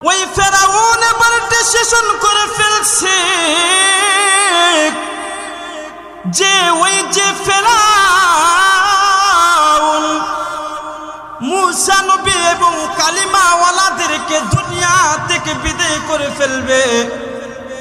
ওই ফেরাউন এবার ডিসিশন করে ফেলছে। যে ওই যে ফেরাউন মুসা নবী এবং কালিমাওয়ালাদেরকে দুনিয়া থেকে বিদায় করে ফেলবে।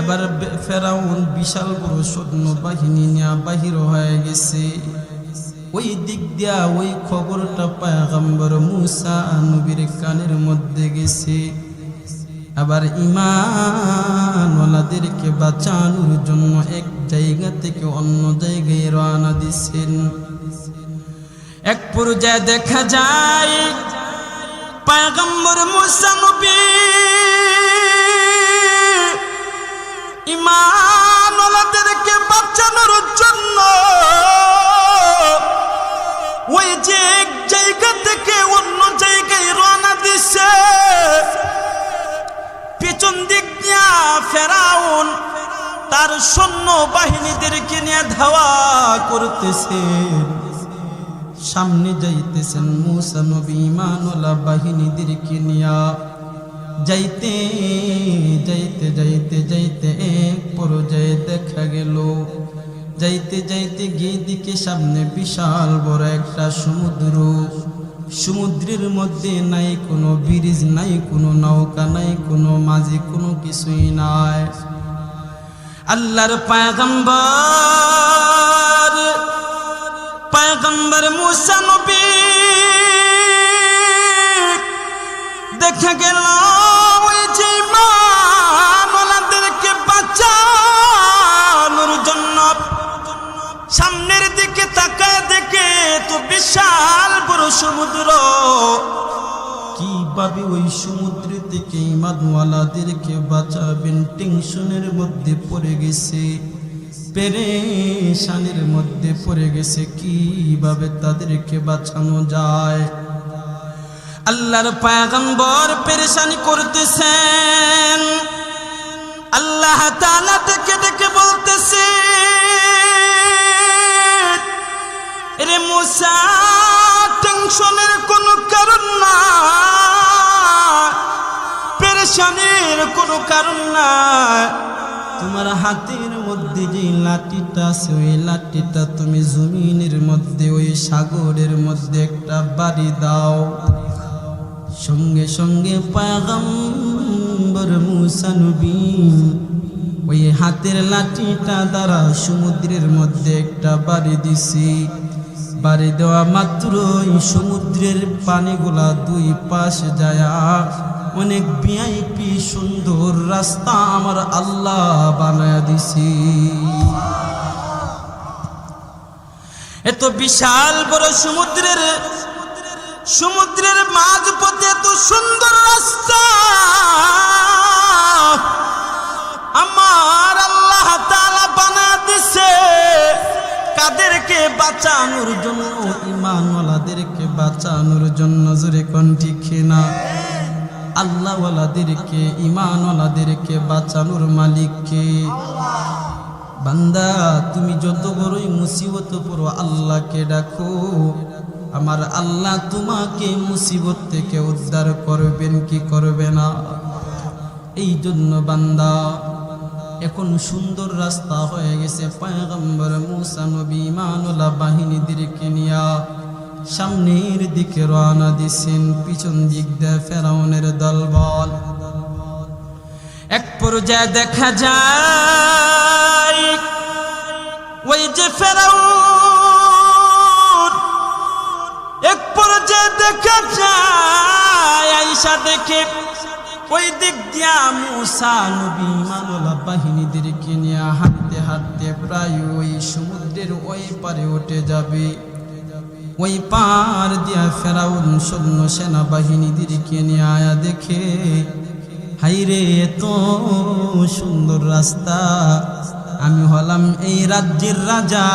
এবার ফেরাউন বিশাল বড় সৈন্য বাহিনী নিয়ে বাহির হয়ে গেছে। ওই দিক দিয়া ওই খবরটা পায়গাম্বর মুসা নবীর কানের মধ্যে গেছে। আবার ইমানওয়ালাদেরকে বাঁচানোর জন্য এক জায়গা থেকে অন্য জায়গায় রওনা দিচ্ছেন। এক পর্যায়ে দেখা যায় পায়গম্বর মুসা নবী ফেরাউন তার সৈন্য বাহিনীদেরকে নিয়ে ধাওয়া করতেছে। সামনে যাইতেছেন মুসা নবী ইমানুল্লাহ বাহিনীদেরকে নিয়া। যাইতে যাইতে যাইতে যাইতে এক পর্যায়ে দেখা গেল। যাইতে যাইতে গিয়ে দিকে সামনে বিশাল বড় একটা সমুদ্র। সমুদ্রের মধ্যে নাই, কোনো ব্রিজ নাই, কোনো নৌকা নাই, কোনো মাঝে, কোনো কিছুই নাই। আল্লাহর পায়গম্বর পায়গম্বর মুসা নবী, দেখা গেল সামনের দিকে তাকায় দেখে তো বিশাল সমুদ্র। কীভাবে ওই সমুদ্র থেকে ইমানওয়ালাদেরকে বাঁচাবেন? টেনশনের মধ্যে পড়ে গেছে, পেরেশানির মধ্যে পড়ে গেছে। কীভাবে তাদেরকে বাঁচানো যায়? আল্লাহর পায়গম্বর পেরেশানি করতেছেন। আল্লাহ তাআলা পেরেশানির কোনো কারণ নাই। তোমার হাতের মধ্যে যে লাঠিটা আছে, ওই লাঠিটা তুমি জমিনের মধ্যে, ওই সাগরের মধ্যে একটা বাড়ি দাও। সঙ্গে সঙ্গে পায়গম্বর ওই হাতের লাঠিটা দ্বারা সমুদ্রের মধ্যে একটা বাড়ি দিছি। বাড়ি দেওয়া মাত্রই সমুদ্রের পানিগুলা দুই পাশে যায়। অনেক ভিআইপি সুন্দর রাস্তা আমার আল্লাহ বানায় দিছি। এত বিশাল বড় সমুদ্রের সমুদ্রের মাঝ পথে এত সুন্দর রাস্তা। আমার আল্লাহ বাঁচানোর জন্য ইমানওয়ালাদেরকে বাঁচানোর জন্য জোরে কোন ঠিক আল্লাহওয়ালাদেরকে ইমানওয়ালাদেরকে বাঁচানোর মালিককে। বান্দা, তুমি যত বড়ই মুসিবত পড়ো, আল্লাহকে ডাকো। আমার আল্লাহ তোমাকে মুসিবত থেকে উদ্ধার করবেন কি করবে না? এই জন্য বান্দা এখন সুন্দর রাস্তা হয়ে গেছে পায়গম্বর মুসা নবী ইমানুল্লাহ বাহিনীদেরকে নিয়া। সামনের দিকে রওনা দিছেন, পিছন দিক দিয়ে ফেরাউনের দলবল। এক পর্যায়ে দেখা যায়, ওই যে ফেরাউন। এক পর্যায়ে দেখা যায়, আইসা দেখে ওই দিক দিয়া মুসা নবী মানলা বাহিনীদেরকে নিয়ে হাঁটতে হাঁটতে প্রায় ওই সমুদ্রের ওই পারে উঠে যাবে। ওই পার দিয়া ফেরাউন সৈন্য সেনাবাহিনীদেরকে নিয়ে আয়া দেখে, হাইরে, এত সুন্দর রাস্তা। আমি হলাম এই রাজ্যের রাজা।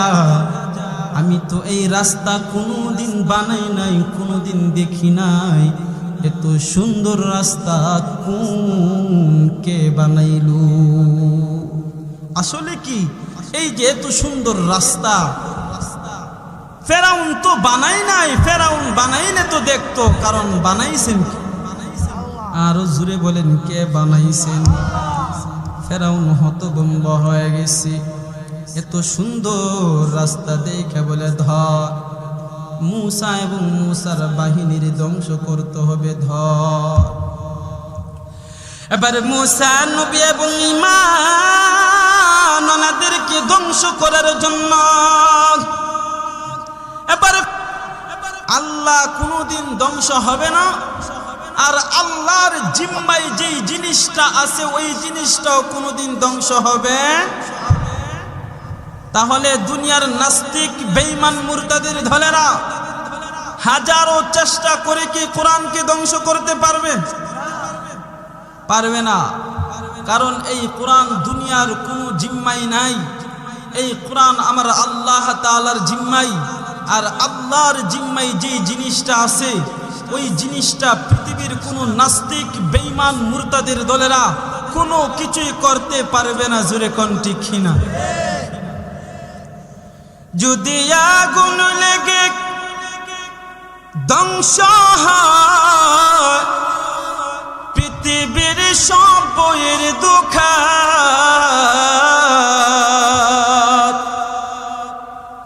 আমি তো এই রাস্তা কোনোদিন বানাই নাই, কোনোদিন দেখি নাই। এত সুন্দর রাস্তা কোন কে বানাইলু? আসলে কি? এই যে এত সুন্দর রাস্তা, ফেরাউন তো বানাই নাই, ফেরাউন বানাইলে তো দেখতো, কারণ বানাইছেন আরও জুড়ে বলেন, কে বানাইছেন? ফেরাউন হতভম্ব হয়ে গেছে। এত সুন্দর রাস্তা দেখে বলে ধর মূসা এবং মূসার বাহিনীর ধ্বংস করতে হবে ধর এবার মূসা নবী এবং ইমান ওনাদেরকে ধ্বংস করার জন্য। এবার আল্লাহ কোনোদিন ধ্বংস হবে না। আর আল্লাহর জিম্মায় যেই জিনিসটা আছে, ওই জিনিসটাও কোনোদিন ধ্বংস হবে। তাহলে দুনিয়ার নাস্তিক, বেঈমান মুরতাদের ধলেরা হাজারো চেষ্টা করে কি কোরআনকে ধ্বংস করতে পারবে? পারবে না। কারণ এই কোরআন দুনিয়ার কোনো জিম্মাই নাই। এই কোরআন আমার আল্লাহ তাআলার জিম্মাই। আর আল্লাহর জিম্মাই যে জিনিসটা আছে, ওই জিনিসটা পৃথিবীর কোনো নাস্তিক বেইমান মুরতাদের দলেরা কোনো কিছুই করতে পারবে না, জোরে কণ্ঠি খিনা যদি আগুন লেগে, ধ্বংস হয়